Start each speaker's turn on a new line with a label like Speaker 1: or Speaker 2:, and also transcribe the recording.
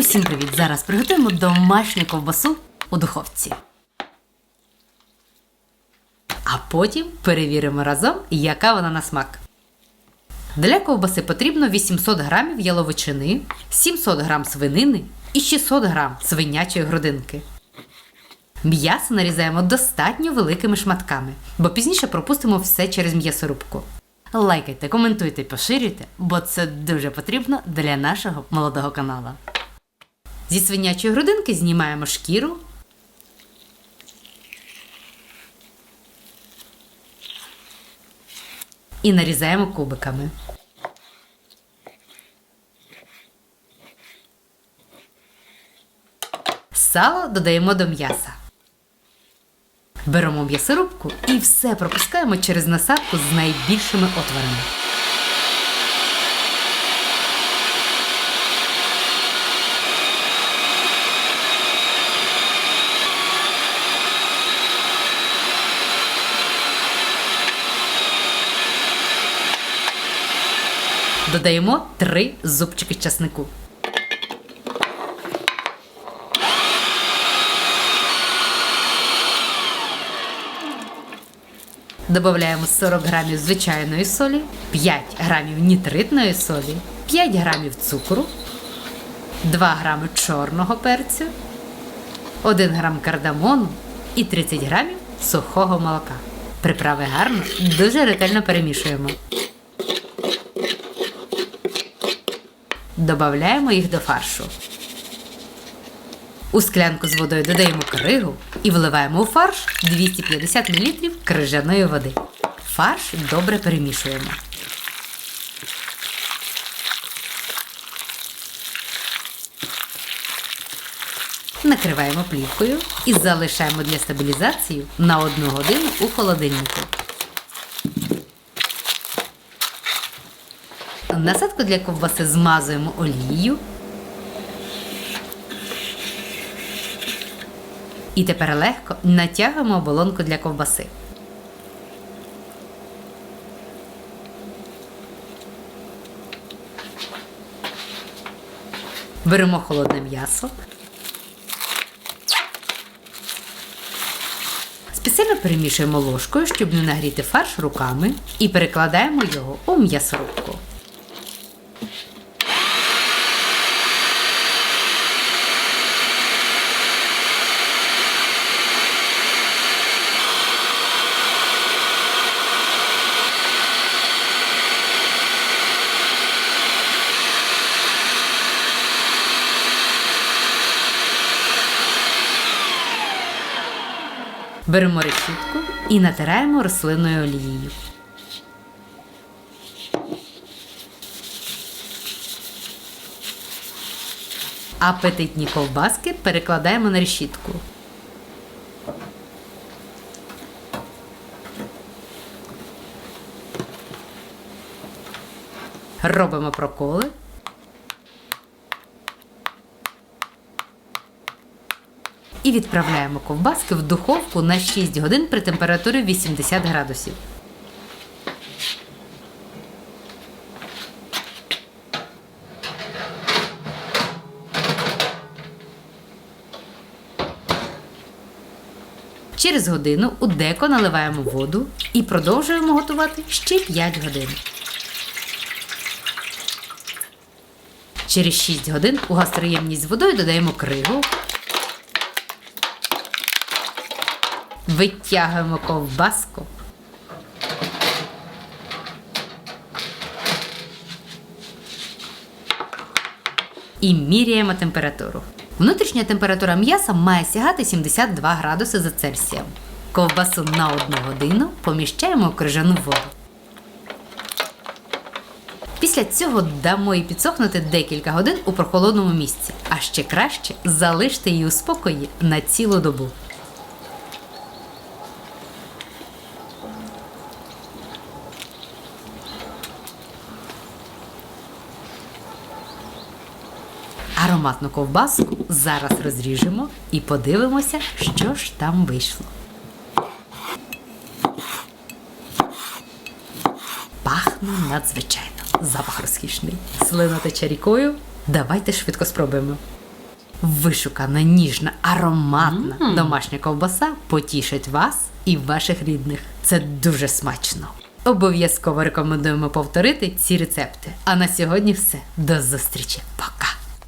Speaker 1: Усім привіт! Зараз приготуємо домашню ковбасу у духовці. А потім перевіримо разом, яка вона на смак. Для ковбаси потрібно 800 грамів яловичини, 700 грам свинини і 600 грам свинячої грудинки. М'ясо нарізаємо достатньо великими шматками, бо пізніше пропустимо все через м'ясорубку. Лайкайте, коментуйте, поширюйте, бо це дуже потрібно для нашого молодого каналу. Зі свинячої грудинки знімаємо шкіру. І нарізаємо кубиками. Сало додаємо до м'яса. Беремо м'ясорубку і все пропускаємо через насадку з найбільшими отворами. Додаємо 3 зубчики часнику. Додаємо 40 грамів звичайної солі, 5 грамів нітритної солі, 5 грамів цукру, 2 грами чорного перцю, 1 грам кардамону і 30 грамів сухого молока. Приправи гарно, дуже ретельно перемішуємо. Додаємо їх до фаршу. У склянку з водою додаємо кригу і вливаємо у фарш 250 мл крижаної води. Фарш добре перемішуємо. Накриваємо плівкою і залишаємо для стабілізації на 1 годину у холодильнику. Насадку для ковбаси змазуємо олією. І тепер легко натягуємо оболонку для ковбаси. Беремо холодне м'ясо. Спеціально перемішуємо ложкою, щоб не нагріти фарш руками, і перекладаємо його у м'ясорубку. Беремо решітку і натираємо рослинною олією. Апетитні ковбаски перекладаємо на решітку. Робимо проколи. І відправляємо ковбаски в духовку на 6 годин при температурі 80 градусів. Через годину у деко наливаємо воду і продовжуємо готувати ще 5 годин. Через 6 годин у гастроємність з водою додаємо кригу. Витягуємо ковбаску. І міряємо температуру. Внутрішня температура м'яса має сягати 72 градуси за Цельсієм. Ковбасу на одну годину поміщаємо у крижану воду. Після цього дамо їй підсохнути декілька годин у прохолодному місці, а ще краще залиште її у спокої на цілу добу. Ароматну ковбаску зараз розріжемо і подивимося, що ж там вийшло. Пахне надзвичайно. Запах розкішний. Слина тече рікою. Давайте швидко спробуємо. Вишукана, ніжна, ароматна домашня ковбаса потішить вас і ваших рідних. Це дуже смачно. Обов'язково рекомендуємо повторити ці рецепти. А на сьогодні все. До зустрічі. Пока!